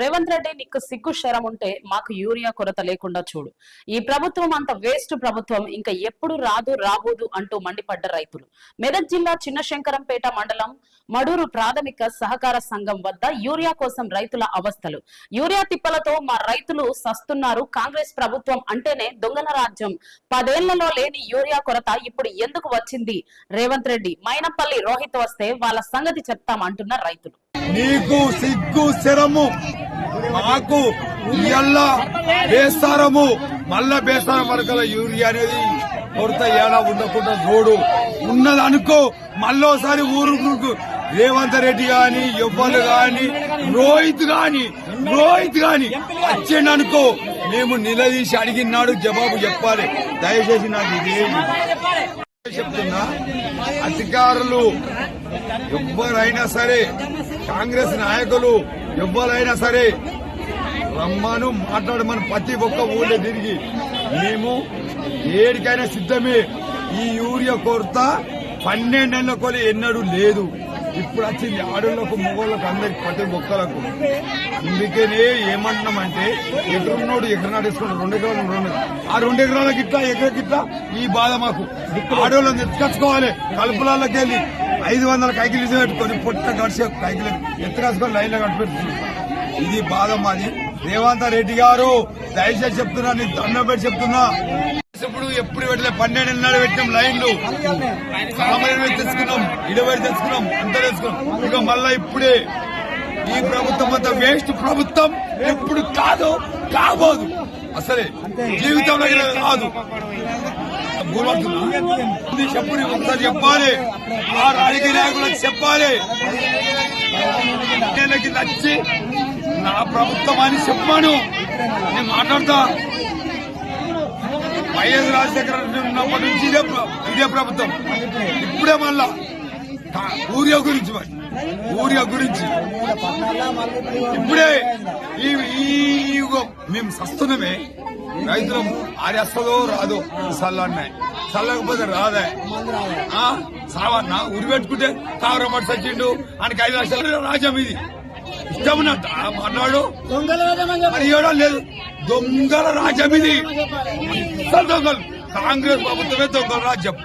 రేవంత్ రెడ్డి నీకు సిగ్గు శరం ఉంటే మాకు యూరియా కొరత లేకుండా చూడు. ఈ ప్రభుత్వం అంత వేస్ట్ ప్రభుత్వం ఇంకా ఎప్పుడు రాదు రాబోదు అంటూ మండిపడ్డ రైతులు. మెదక్ జిల్లా చిన్నశంకరంపేట మండలం మడూరు ప్రాథమిక సహకార సంఘం వద్ద యూరియా కోసం రైతుల అవస్థలు. యూరియా తిప్పలతో మా రైతులు సస్తున్నారు. కాంగ్రెస్ ప్రభుత్వం అంటేనే దొంగల రాజ్యం. పదేళ్ళలో లేని యూరియా కొరత ఇప్పుడు ఎందుకు వచ్చింది? రేవంత్ రెడ్డి మైనపల్లి రోహిత్ వస్తే వాళ్ళ సంగతి చెప్తామంటున్న రైతులు. నీకు సిగ్గు శరము మాకు ఇయ్యల్ల బేస్తారము. మళ్ళా బేస్తారం వరకల యూరియా అనేది కొరత ఏడా ఉండకుండా చూడు. ఉన్నదనుకో మళ్ళోసారి ఊరు ఊరుకు రేవంత్ రెడ్డి గాని ఎవ్వరు గాని రోహిత్ గాని రోహిత్ గాని వచ్చిండు అనుకో మేము నిలదీసి అడిగినాడు జవాబు చెప్పాలి. దయచేసి నాకు ఇదే చెప్తున్నా. అధికారులు ఎవ్వరైనా సరే కాంగ్రెస్ నాయకులు ఎవ్వరైనా సరే రమ్మను మాట్లాడమని ప్రతి ఒక్క ఊళ్ళో తిరిగి మేము ఏడికైనా సిద్ధమే. ఈ యూరియా కొరత పన్నెండేళ్ళ కొలి ఎన్నడూ లేదు. ఇప్పుడు వచ్చింది ఆడోళ్ళకు మొగోళ్ళకు అందరికి ప్రతి ఒక్కలకు అందుకనే ఏమంటున్నామంటే ఎకరున్నోడు ఎకరం నాటేసుకున్నాడు రెండు ఎకరాలు రెండు ఆ రెండు ఎకరాలకి ఇట్లా ఎకరకి ఇట్లా ఈ బాధ మాకు. ఆడోళ్ళని ఎత్తుకొచ్చుకోవాలి కలుపులకి వెళ్ళి ఐదు వందల కైకిలు పెట్టుకొని పొట్ట గడిచే కైకిలు ఎత్తుకొచ్చుకొని లైన్లో కట్టిపెట్టుకున్నాం ఇది బాధ మాది. రేవంత్ రెడ్డి గారు దయచేసి చెప్తున్నా నీకు దండం పెట్టి చెప్తున్నా. ఇప్పుడు ఎప్పుడు పెట్టలే పన్నెండు నాడు పెట్టినాం లైన్లు. సామాన్యులు తెచ్చుకున్నాం? ఇడబడి తెచ్చుకున్నాం? అంత తెచ్చుకున్నాం? ఇక మళ్ళా ఇప్పుడే ఈ ప్రభుత్వం అంతా వేస్ట్ ప్రభుత్వం ఎప్పుడు కాదు కాబోదు. అసలే జీవితంలో కాదు. చెప్పుడు ఒకసారి చెప్పాలి. ఆ రాజకీయ నాయకులకు చెప్పాలి. ఎన్నేళ్ళకి నచ్చి నా ప్రభుత్వం అని చెప్పాను. నేను మాట్లాడతా. వైఎస్ రాజశేఖర రెడ్డి ఉన్నప్పటి నుంచి ఇదే ఇదే ప్రభుత్వం. ఇప్పుడే మళ్ళా కా- ఊరియా గురించి మరి. ఊరియా గురించి. ఇప్పుడే ఈ యుగం మేము సస్తున్నమే. రైతులం అది వస్తుందో రాదో చల్లన్నాయి చల్లకపోతే రాదా. ఆ? సావన్నా ఉరి పెట్టుకుంటే తావరమటి సచ్చిండు ఆయనకి ఐదు లక్షలు రాజ్యం ఇది. ఇష్టం ఉన్నట్టు మాట్లాడు మరి ఇవ్వడం లేదు. దొంగల రాజ్యం ఇది. దొంగలు కాంగ్రెస్ ప్రభుత్వమే దొంగల రాజ్యం.